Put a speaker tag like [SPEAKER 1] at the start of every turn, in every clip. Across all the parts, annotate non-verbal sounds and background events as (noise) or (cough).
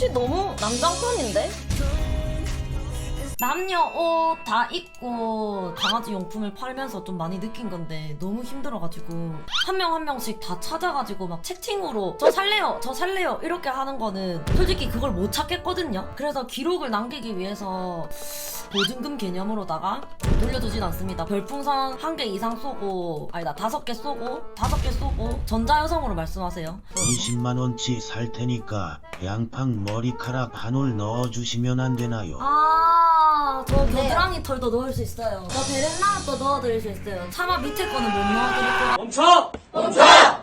[SPEAKER 1] 옷이 너무 남장편인데? 남녀 옷 다 입고 강아지 용품을 팔면서 좀 많이 느낀 건데 너무 힘들어가지고 한 명 한 명씩 다 찾아가지고 막 채팅으로 저 살래요 저 살래요 이렇게 하는 거는 솔직히 그걸 못 찾겠거든요. 그래서 기록을 남기기 위해서 보증금 개념으로다가 돌려주진 않습니다. 별풍선 한 개 이상 쏘고 아니다 다섯 개 쏘고 다섯 개 쏘고 전자여성으로 말씀하세요.
[SPEAKER 2] 20만 원치 살 테니까 양팡 머리카락 한 올 넣어 주시면 안 되나요?
[SPEAKER 1] 아, 저 겨드랑이 털도 넣을 수 있어요. 저 베렌나도 넣어드릴 수 있어요. 차마 밑에 거는 못 넣어드릴 거예요.
[SPEAKER 3] 멈춰!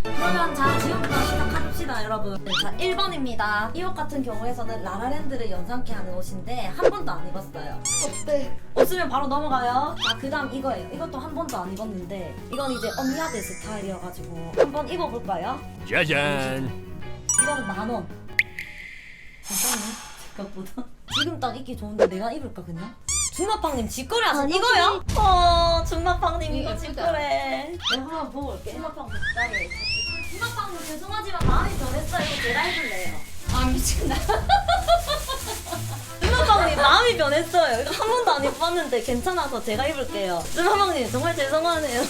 [SPEAKER 1] 그러면 자, 지금부터 시작합시다, 여러분. 네, 자, 1번입니다. 이 옷 같은 경우에서는 라라랜드를 연상케 하는 옷인데 한 번도 안 입었어요.
[SPEAKER 4] 네.
[SPEAKER 1] 없으면 바로 넘어가요. 자, 그 다음 이거예요. 이것도 한 번도 안 입었는데 이건 이제 언니아들 스타일이어가지고 한 번 입어볼까요?
[SPEAKER 3] 짜잔!
[SPEAKER 1] 이거는 만 원. 괜찮네. (laughs) 생각보다. 지금 딱 입기 좋은데 내가 입을까 그냥? 중마팡님 직거래
[SPEAKER 4] 아니,
[SPEAKER 1] 이거요? 어, 중마팡님 이거
[SPEAKER 4] 이거 예쁘다.
[SPEAKER 1] 직거래. 내가 한번 보고 올게. 중마팡 비싸게. 중마팡님 죄송하지만 마음이 변했어요. 이거 제가 해줄래요.
[SPEAKER 4] 아 미친다. (laughs)
[SPEAKER 1] 중마팡님 마음이 변했어요. 이거 한 번도 안 입었는데 괜찮아서 제가 입을게요. 중마팡님 정말 죄송하네요.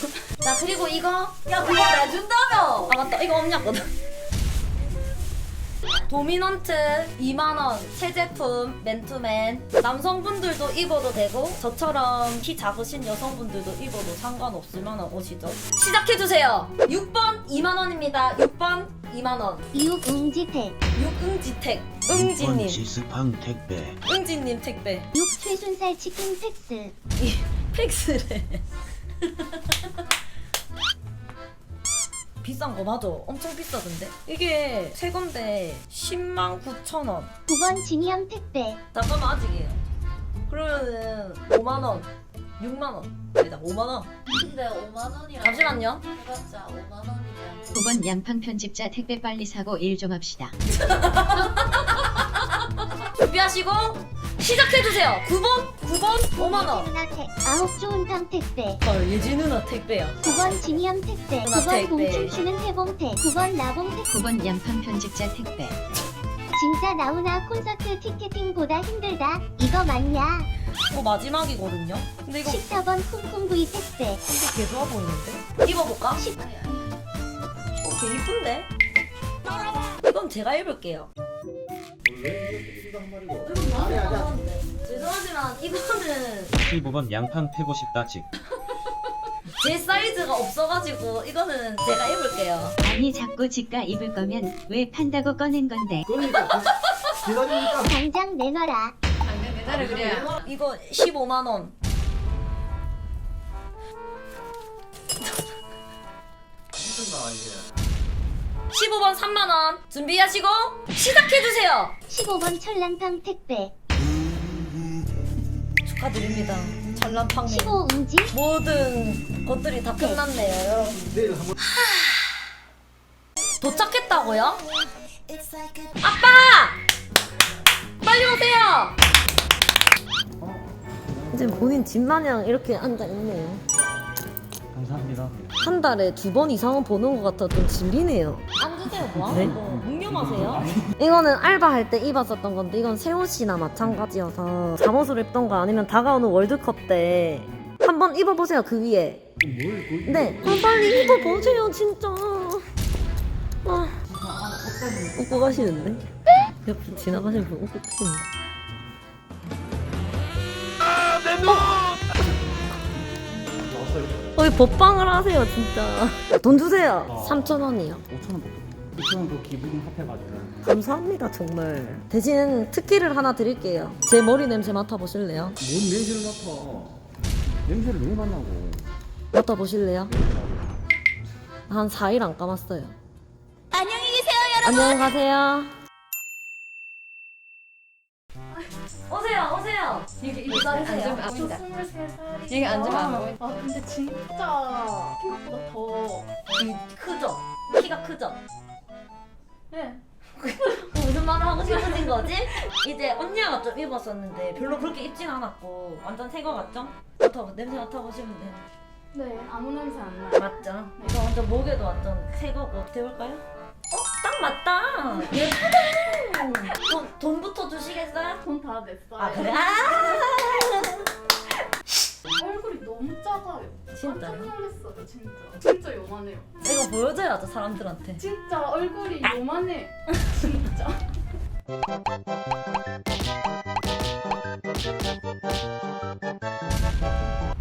[SPEAKER 1] 자 그리고 이거 야 그거 내준다며. 아 맞다 이거 없냐거든. 도미넌트 2만원 새 제품 맨투맨. 남성분들도 입어도 되고 저처럼 키 작으신 여성분들도 입어도 상관없을 만한 옷이죠. 시작해주세요. 6번 2만원입니다. 6번 2만원.
[SPEAKER 4] 이웃 웅지택.
[SPEAKER 1] 6응지택.
[SPEAKER 2] 6번
[SPEAKER 1] 응지님.
[SPEAKER 2] 지스팡 택배.
[SPEAKER 1] 응지님 택배.
[SPEAKER 4] 육 최순살 치킨 팩스.
[SPEAKER 1] 이 팩스래 비싼 거 맞아 엄청 비싸던데 이게 새 건데 10만 9천 원
[SPEAKER 4] 9번 진이형 택배.
[SPEAKER 1] 잠깐만 아직이에요. 그러면은 5만 원, 6만 원, 아니다 5만 원.
[SPEAKER 5] 근데 5만 원이라
[SPEAKER 1] 잠시만요.
[SPEAKER 5] 해봤자 5만 원이면
[SPEAKER 6] 9번 양팡 편집자 택배 빨리 사고 일 좀 합시다. (laughs)
[SPEAKER 1] 준비하시고 시작해 주세요. 9번, 9번 5만 원.
[SPEAKER 4] 누나 택. 아홉 좋은 탕 택배.
[SPEAKER 1] 헐 예지 누나 택배야.
[SPEAKER 4] 9번 진이형 택배.
[SPEAKER 1] 누나
[SPEAKER 4] 9번
[SPEAKER 1] 택배.
[SPEAKER 4] 공춤추는 해봉택. 9번 나봉택.
[SPEAKER 6] 9번 양팡 편집자 택배.
[SPEAKER 4] 진짜 나오나 콘서트 티켓팅보다 힘들다. 이거 맞냐?
[SPEAKER 1] 이거 마지막이거든요. 근데 이거
[SPEAKER 4] 14번 쿵쿵구이 택배.
[SPEAKER 1] 이거 개 좋아 보이는데? 입어볼까? 어,
[SPEAKER 4] 십-
[SPEAKER 1] 개 이쁜데? 이건 제가 입을게요. 죄송하지만 이거는
[SPEAKER 7] 15번 양팡 패고 싶다 직 (laughs)
[SPEAKER 1] 제 사이즈가 없어가지고 이거는 제가 입을게요.
[SPEAKER 6] 아니 자꾸 지가 입을 거면 왜 판다고 꺼낸 건데.
[SPEAKER 4] 당장 내놔라.
[SPEAKER 5] 내달을 그래
[SPEAKER 1] 이거 15만 원.
[SPEAKER 3] 무슨
[SPEAKER 1] 15번 3만 원. 준비하시고 시작해 주세요.
[SPEAKER 4] 15번 철랑탕 택배.
[SPEAKER 1] 축하드립니다. 전람팡님.
[SPEAKER 4] 15 웅지.
[SPEAKER 1] 모든 것들이 다 끝났네요, 여러분. 도착했다고요? 아빠! 빨리 오세요! 이제 본인 집 마냥 이렇게 앉아있네요.
[SPEAKER 7] 감사합니다
[SPEAKER 1] 한 달에 두 번 이상은 보는 것 같아 좀 질리네요. 앉으세요, 뭐?
[SPEAKER 7] 네?
[SPEAKER 1] 뭐 묵념하세요? 이거는 알바할 때 입었었던 건데 이건 새 옷이나 마찬가지여서 잠옷으로 입던 거 아니면 다가오는 월드컵 때 한번 입어보세요 그 위에. 네, 아, 빨리 입어보세요 진짜. 아, 웃고 가시는데? 옆에 지나가시는 분 웃고 가시는데. 어이 법방을 하세요 진짜. 돈 주세요. 3천 원이요.
[SPEAKER 8] 5천원 더 2천원 더 기분 합해가지고.
[SPEAKER 1] 감사합니다 정말. 대신 특기를 하나 드릴게요. 제 머리 냄새 맡아보실래요?
[SPEAKER 8] 뭔 냄새를 맡아? 냄새를 왜 맡나고.
[SPEAKER 1] 맡아보실래요? 한 4일 안 감았어요. 안녕히 계세요 여러분. 안녕히 가세요 오세요 오세요 여기 앉으세요
[SPEAKER 5] 여기 앉으면 안 보여
[SPEAKER 9] 아 근데 진짜 생각보다 더
[SPEAKER 1] 크죠? 키가 크죠?
[SPEAKER 9] 네. (laughs)
[SPEAKER 1] 무슨 말을 하고 싶으신 거지? 이제 언니가 좀 입었었는데 별로 그렇게 입진 않았고 완전 새거 같죠? 맡아 냄새 맡아보시면 돼요
[SPEAKER 9] 네, 아무 냄새 안 나요.
[SPEAKER 1] 맞죠? 이거 완전 목에도 완전 새 거고 어떻게 볼까요? 어? 딱 맞다! 예쁘다! 돈, 돈부터 주시겠어요?
[SPEAKER 9] 돈 다 냈어요.
[SPEAKER 1] 아 그래? 아 (laughs)
[SPEAKER 9] 얼굴이 너무 작아요.
[SPEAKER 1] 진짜요?
[SPEAKER 9] 깜짝 놀랐어요, 진짜. 진짜 요만해요.
[SPEAKER 1] 이거 보여줘야죠 사람들한테
[SPEAKER 9] 진짜 얼굴이 요만해. 진짜.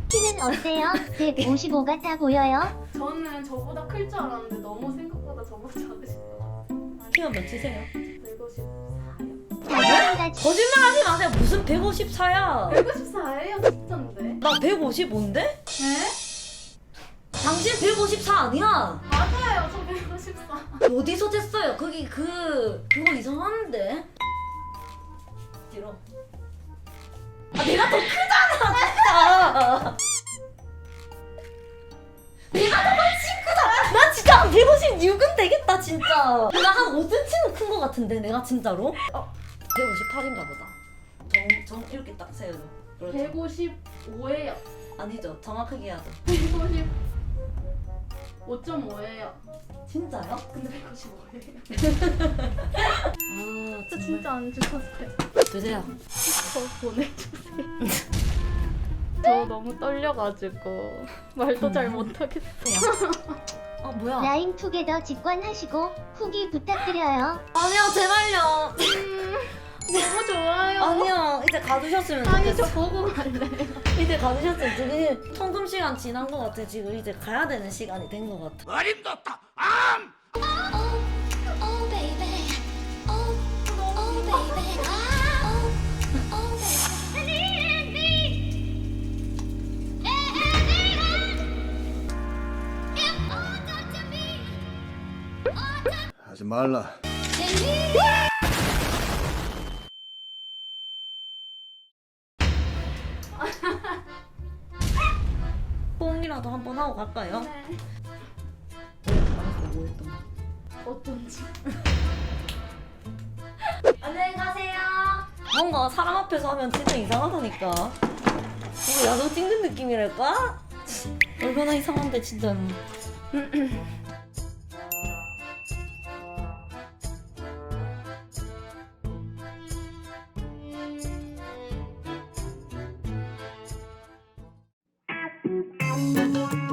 [SPEAKER 4] 키는 어때요? 155 같아 보여요?
[SPEAKER 9] 저는 저보다 클 줄 알았는데 너무 생각보다 저보다 작으신 것 같아요.
[SPEAKER 1] 키가 몇이세요?
[SPEAKER 9] 154요.
[SPEAKER 4] 자기랑같이
[SPEAKER 1] 거짓말 하지 마세요 무슨 154야
[SPEAKER 9] 154예요, 진짜인데?
[SPEAKER 1] 나 155인데?
[SPEAKER 9] 네?
[SPEAKER 1] 당신 154 아니야
[SPEAKER 9] 맞아요, 저 154.
[SPEAKER 1] 어디서 쟀어요? 거기 그 그거 이상한데? 뒤로. 아 내가 더 크잖아 진짜. 6은 되겠다 진짜 나 한 5cm는 큰 거 같은데 내가 진짜로 어, 158인가 보다 정, 정 이렇게 딱 세워줘 그렇죠.
[SPEAKER 9] 155예요.
[SPEAKER 1] 아니죠 정확하게 해야죠
[SPEAKER 9] 150. 5.5예요.
[SPEAKER 1] 진짜요?
[SPEAKER 9] 근데 155예요. (laughs)
[SPEAKER 1] 아
[SPEAKER 9] 진짜 진짜 안 좋았어요.
[SPEAKER 1] 주세요 (laughs)
[SPEAKER 9] 저 보내주세요. (laughs) 저 너무 떨려가지고 (laughs) 말도 잘 못하겠어요.
[SPEAKER 1] 아 뭐야?
[SPEAKER 4] 라임 투게더 직관하시고 후기 부탁드려요.
[SPEAKER 1] 아니요 제발요.
[SPEAKER 9] 너무 좋아요.
[SPEAKER 1] 아니요 이제 가두셨으면
[SPEAKER 9] 아니
[SPEAKER 1] 좋겠어.
[SPEAKER 9] 저 보고 갈래요.
[SPEAKER 1] 이제 가두셨으면 지금 통금 시간 지난 것 같아. 지금 이제 가야 되는 시간이 된 것 같아.
[SPEAKER 3] 하지 말라. (laughs)
[SPEAKER 1] 뽕이라도 한번 하고 갈까요?
[SPEAKER 9] 네.
[SPEAKER 1] 뭐 했던
[SPEAKER 9] 어떤지. (laughs)
[SPEAKER 1] 안녕히 가세요. 뭔가 사람 앞에서 하면 진짜 이상하다니까. 이거 야동 찍는 느낌이랄까? (laughs) 얼마나 이상한데 진짜. (clears throat)
[SPEAKER 4] Thank you.